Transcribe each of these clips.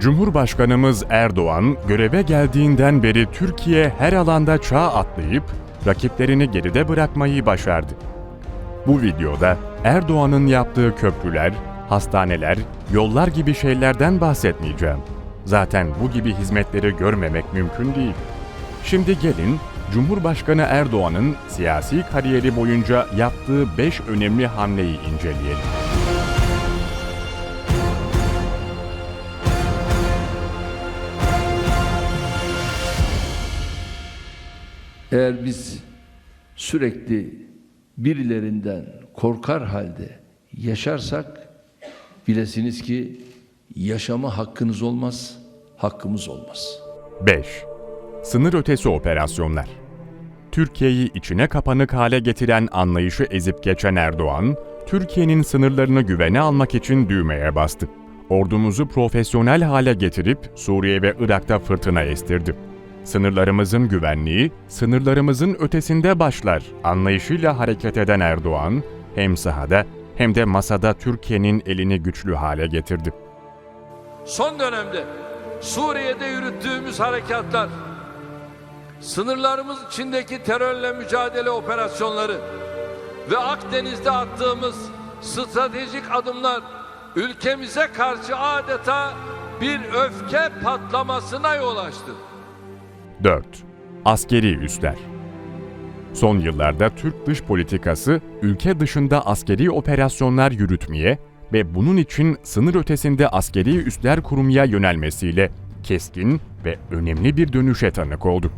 Cumhurbaşkanımız Erdoğan göreve geldiğinden beri Türkiye her alanda çağ atlayıp rakiplerini geride bırakmayı başardı. Bu videoda Erdoğan'ın yaptığı köprüler, hastaneler, yollar gibi şeylerden bahsetmeyeceğim. Zaten bu gibi hizmetleri görmemek mümkün değil. Şimdi gelin Cumhurbaşkanı Erdoğan'ın siyasi kariyeri boyunca yaptığı 5 önemli hamleyi inceleyelim. Eğer biz sürekli birilerinden korkar halde yaşarsak bilesiniz ki yaşama hakkınız olmaz, hakkımız olmaz. 5. Sınır ötesi operasyonlar. Türkiye'yi içine kapanık hale getiren anlayışı ezip geçen Erdoğan, Türkiye'nin sınırlarını güvene almak için düğmeye bastı. Ordumuzu profesyonel hale getirip Suriye ve Irak'ta fırtına estirdi. Sınırlarımızın güvenliği, sınırlarımızın ötesinde başlar anlayışıyla hareket eden Erdoğan, hem sahada hem de masada Türkiye'nin elini güçlü hale getirdi. Son dönemde Suriye'de yürüttüğümüz harekatlar, sınırlarımız içindeki terörle mücadele operasyonları ve Akdeniz'de attığımız stratejik adımlar ülkemize karşı adeta bir öfke patlamasına yol açtı. 4. Askeri üsler. Son yıllarda Türk dış politikası ülke dışında askeri operasyonlar yürütmeye ve bunun için sınır ötesinde askeri üsler kurmaya yönelmesiyle keskin ve önemli bir dönüşe tanık oldu.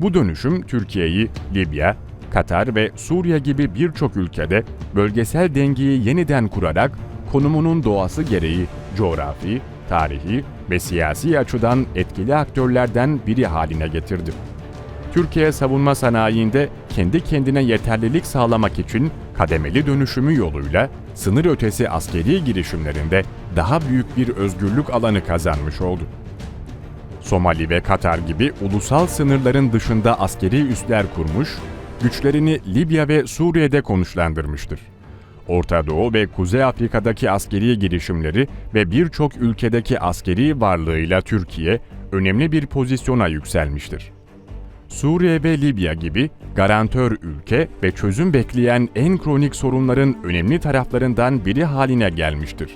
Bu dönüşüm Türkiye'yi Libya, Katar ve Suriye gibi birçok ülkede bölgesel dengeyi yeniden kurarak konumunun doğası gereği coğrafi, tarihi ve siyasi açıdan etkili aktörlerden biri haline getirdi. Türkiye savunma sanayiinde kendi kendine yeterlilik sağlamak için kademeli dönüşümü yoluyla sınır ötesi askeri girişimlerinde daha büyük bir özgürlük alanı kazanmış oldu. Somali ve Katar gibi ulusal sınırların dışında askeri üsler kurmuş, güçlerini Libya ve Suriye'de konuşlandırmıştır. Orta Doğu ve Kuzey Afrika'daki askeri girişimleri ve birçok ülkedeki askeri varlığıyla Türkiye önemli bir pozisyona yükselmiştir. Suriye ve Libya gibi garantör ülke ve çözüm bekleyen en kronik sorunların önemli taraflarından biri haline gelmiştir.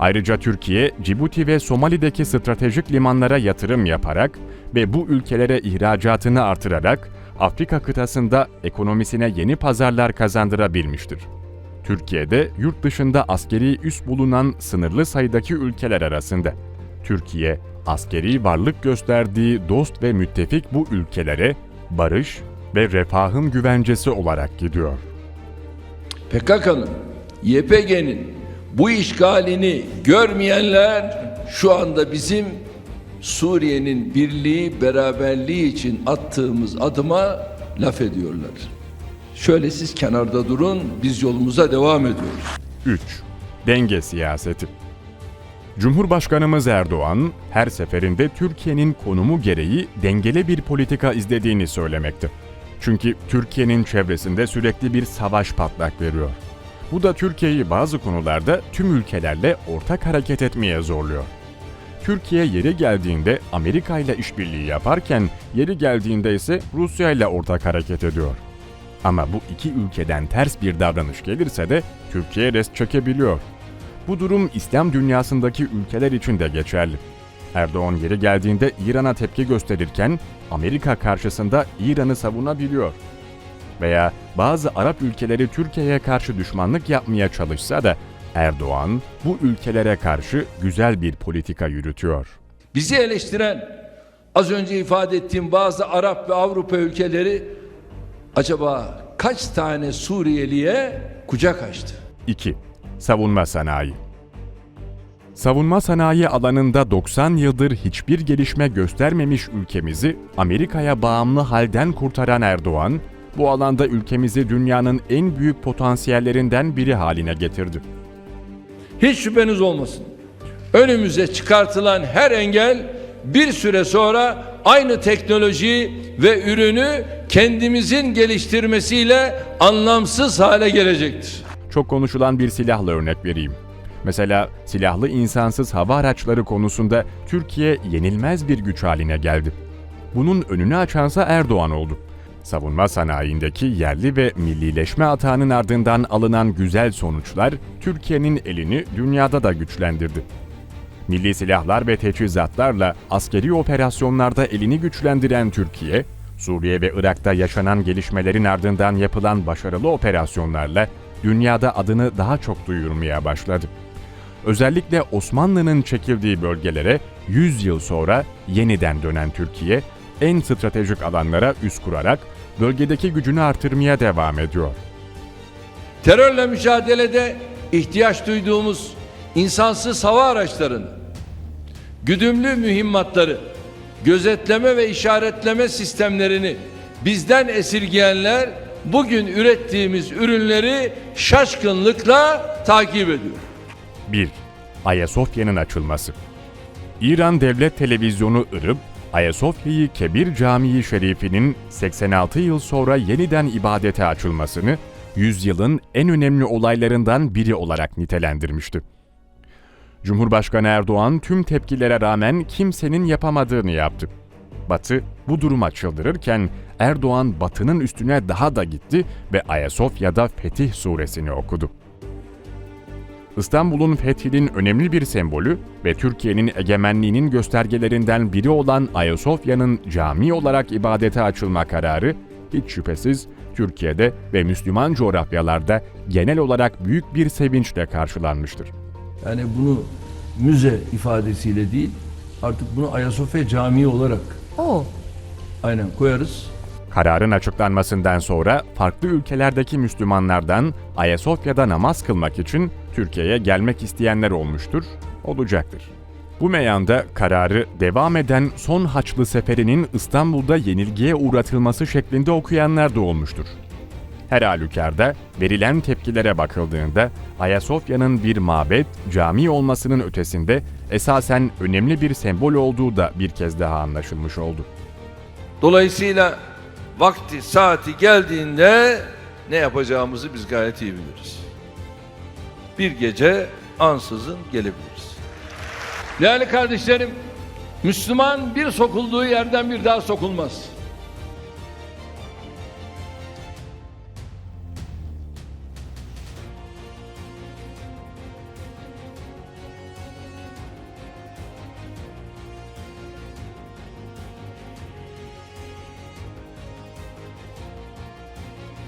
Ayrıca Türkiye, Cibuti ve Somali'deki stratejik limanlara yatırım yaparak ve bu ülkelere ihracatını artırarak Afrika kıtasında ekonomisine yeni pazarlar kazandırabilmiştir. Türkiye'de yurt dışında askeri üs bulunan sınırlı sayıdaki ülkeler arasında. Türkiye, askeri varlık gösterdiği dost ve müttefik bu ülkelere barış ve refahın güvencesi olarak gidiyor. PKK'nın, YPG'nin bu işgalini görmeyenler şu anda bizim Suriye'nin birliği, beraberliği için attığımız adıma laf ediyorlar. Şöyle siz kenarda durun, biz yolumuza devam ediyoruz. 3. Denge siyaseti. Cumhurbaşkanımız Erdoğan her seferinde Türkiye'nin konumu gereği dengeli bir politika izlediğini söylemekte. Çünkü Türkiye'nin çevresinde sürekli bir savaş patlak veriyor. Bu da Türkiye'yi bazı konularda tüm ülkelerle ortak hareket etmeye zorluyor. Türkiye yeri geldiğinde Amerika ile işbirliği yaparken yeri geldiğinde ise Rusya ile ortak hareket ediyor. Ama bu iki ülkeden ters bir davranış gelirse de Türkiye rest çekebiliyor. Bu durum İslam dünyasındaki ülkeler için de geçerli. Erdoğan yeri geldiğinde İran'a tepki gösterirken Amerika karşısında İran'ı savunabiliyor. Veya bazı Arap ülkeleri Türkiye'ye karşı düşmanlık yapmaya çalışsa da Erdoğan bu ülkelere karşı güzel bir politika yürütüyor. Bizi eleştiren az önce ifade ettiğim bazı Arap ve Avrupa ülkeleri acaba kaç tane Suriyeliye kucak açtı? 2. Savunma sanayi. Savunma sanayi alanında 90 yıldır hiçbir gelişme göstermemiş ülkemizi Amerika'ya bağımlı halden kurtaran Erdoğan, bu alanda ülkemizi dünyanın en büyük potansiyellerinden biri haline getirdi. Hiç şüpheniz olmasın. Önümüze çıkartılan her engel bir süre sonra aynı teknolojiyi ve ürünü kendimizin geliştirmesiyle anlamsız hale gelecektir. Çok konuşulan bir silahla örnek vereyim. Mesela silahlı insansız hava araçları konusunda Türkiye yenilmez bir güç haline geldi. Bunun önünü açansa Erdoğan oldu. Savunma sanayindeki yerli ve millileşme atağının ardından alınan güzel sonuçlar Türkiye'nin elini dünyada da güçlendirdi. Milli silahlar ve teçhizatlarla askeri operasyonlarda elini güçlendiren Türkiye, Suriye ve Irak'ta yaşanan gelişmelerin ardından yapılan başarılı operasyonlarla dünyada adını daha çok duyurmaya başladı. Özellikle Osmanlı'nın çekildiği bölgelere 100 yıl sonra yeniden dönen Türkiye, en stratejik alanlara üs kurarak bölgedeki gücünü artırmaya devam ediyor. Terörle mücadelede ihtiyaç duyduğumuz insansız hava araçlarını, güdümlü mühimmatları, gözetleme ve işaretleme sistemlerini bizden esirgeyenler bugün ürettiğimiz ürünleri şaşkınlıkla takip ediyor. 1. Ayasofya'nın açılması İran Devlet Televizyonu Irib, Ayasofya'yı Kebir Camii Şerifi'nin 86 yıl sonra yeniden ibadete açılmasını, yüzyılın en önemli olaylarından biri olarak nitelendirmişti. Cumhurbaşkanı Erdoğan tüm tepkilere rağmen kimsenin yapamadığını yaptı. Batı bu duruma çıldırırken Erdoğan Batı'nın üstüne daha da gitti ve Ayasofya'da Fetih suresini okudu. İstanbul'un fethinin önemli bir sembolü ve Türkiye'nin egemenliğinin göstergelerinden biri olan Ayasofya'nın cami olarak ibadete açılma kararı hiç şüphesiz Türkiye'de ve Müslüman coğrafyalarda genel olarak büyük bir sevinçle karşılanmıştır. Yani bunu müze ifadesiyle değil artık bunu Ayasofya Camii olarak Oo. aynen koyarız. Kararın açıklanmasından sonra farklı ülkelerdeki Müslümanlardan Ayasofya'da namaz kılmak için Türkiye'ye gelmek isteyenler olmuştur, olacaktır. Bu meyanda kararı devam eden son Haçlı Seferi'nin İstanbul'da yenilgiye uğratılması şeklinde okuyanlar da olmuştur. Her halükarda verilen tepkilere bakıldığında Ayasofya'nın bir mabet, cami olmasının ötesinde esasen önemli bir sembol olduğu da bir kez daha anlaşılmış oldu. Dolayısıyla vakti saati geldiğinde ne yapacağımızı biz gayet iyi biliriz. Bir gece ansızın gelebiliriz. Değerli kardeşlerim, Müslüman bir sokulduğu yerden bir daha sokulmaz.